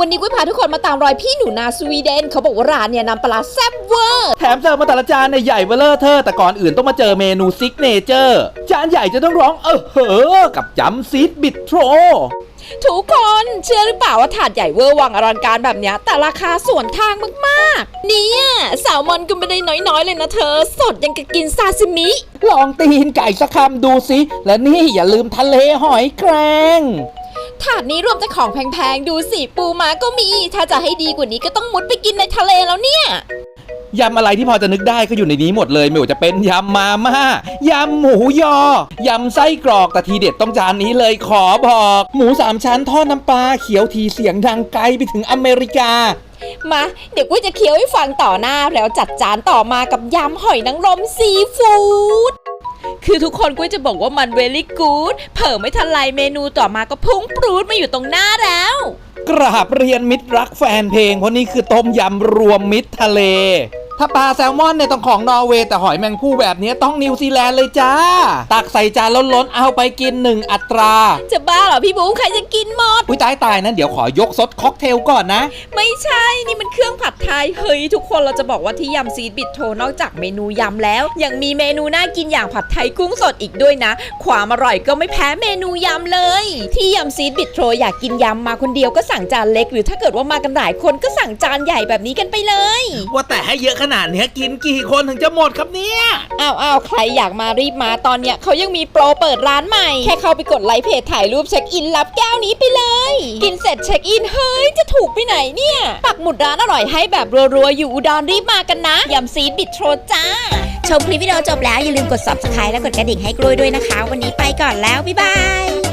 วันนี้กุ้ยพาทุกคนมาตามรอยพี่หนูนาสวีเดน เขาบอกว่าร้านเนี่ยนำปลาร้าแซ่บเวอร์แถมเสิร์ฟมาแต่ละจานในยใหญ่เบลเลอร์เธอร์แต่ก่อนอื่นต้องมาเจอเมนูซิกเนเจอร์จานใหญ่จะต้องร้องเออเหอกับจำซีดบิดโทรทุกคนเชื่อหรือเปล่าว่าถาดใหญ่เวอร์วังอลังการแบบเนี้ยแต่ราคาส่วนทางมากๆ เนี่ยแซลมอนก็ไม่ได้น้อยๆเลยนะเธอ สดยังกับกินซาซิมิ ลองตีนไก่สักคำดูสิ และนี่อย่าลืมทะเลหอยแครง ถาดนี้รวมแต่ของแพงๆ ดูสิปูม้าก็มี ถ้าจะให้ดีกว่านี้ก็ต้องมุดไปกินในทะเลแล้วเนี่ย ยำอะไรที่พอจะนึกได้ก็อยู่ในนี้หมดเลย ไม่ว่าจะเป็นยำมาม่ายำหมูยอยำไส้กรอกแต่ทีเด็ดต้องจานนี้เลยขอบอก หมูสามชั้นทอดน้ำปลาเขียวทีเสียงดังไกลไปถึงอเมริกา มา เดี๋ยวกุ้ยจะเคี้ยวให้ฟังต่อหน้าแล้วจัดจานต่อมากับยำหอยนางรมซีฟู้ด คือทุกคนกุ้ยจะบอกว่ามันเวลี่กู๊ดเผลอไม่ทันไรเมนูต่อมาก็พุ่งปรูดมาอยู่ตรงหน้าแล้ว กราบเรียนมิตรรักแฟนเพลงเพราะนี่คือต้มยำรวมมิตรทะเล ถ้าปลาแซลมอนเนี่ยต้องของนอร์เวย์แต่หอยแมงผู้แบบนี้ต้องนิวซีแลนด์เลยจ้า ตักใส่จานล้นๆเอาไปกินหนึ่งอัตรา จะบ้าเหรอพี่บู๊ใครจะกินหมดอุ้ยตายตายนั้นเดี๋ยวขอยกซดค็อกเทลก่อนนะ ไม่ใช่นี่มันเครื่องผัดไทยเฮ้ยทุกคนเราจะบอกว่าที่ยำซีดบิดโทนอกจากเมนูยำแล้ว ยังมีเมนูน่ากินอย่างผัดไทยกุ้งสดอีกด้วยนะ ความอร่อยก็ไม่แพ้เมนูยำเลย ที่ยำซีดบิดโทอยากกินยำมาคนเดียวก็สั่งจานเล็ก หรือถ้าเกิดว่ามากันหลายคนก็สั่งจานใหญ่แบบนี้กันไปเลย ว่าแต่ให้เยอะขนาดเนี้ยกินกี่คนถึงจะหมดครับเนี่ยอ้าวอ้าวใครอยากมารีบมาตอนเนี้ยเขายังมีโปรเปิดร้านใหม่ แค่เข้าไปกดไลค์เพจถ่ายรูปเช็คอินรับแก้วนี้ไปเลย กินเสร็จเช็คอินเฮ้ยจะถูกไปไหนเนี่ย ปักหมุดร้านอร่อยให้แบบรัวๆ อยู่อุดรรีบมากันนะยำซีดบิดโทรจ้า ชมคลิปวิดีโอจบแล้วอย่าลืมกด subscribe และกดกระดิ่งให้กล้วยด้วยนะคะ วันนี้ไปก่อนแล้วบ๊ายบาย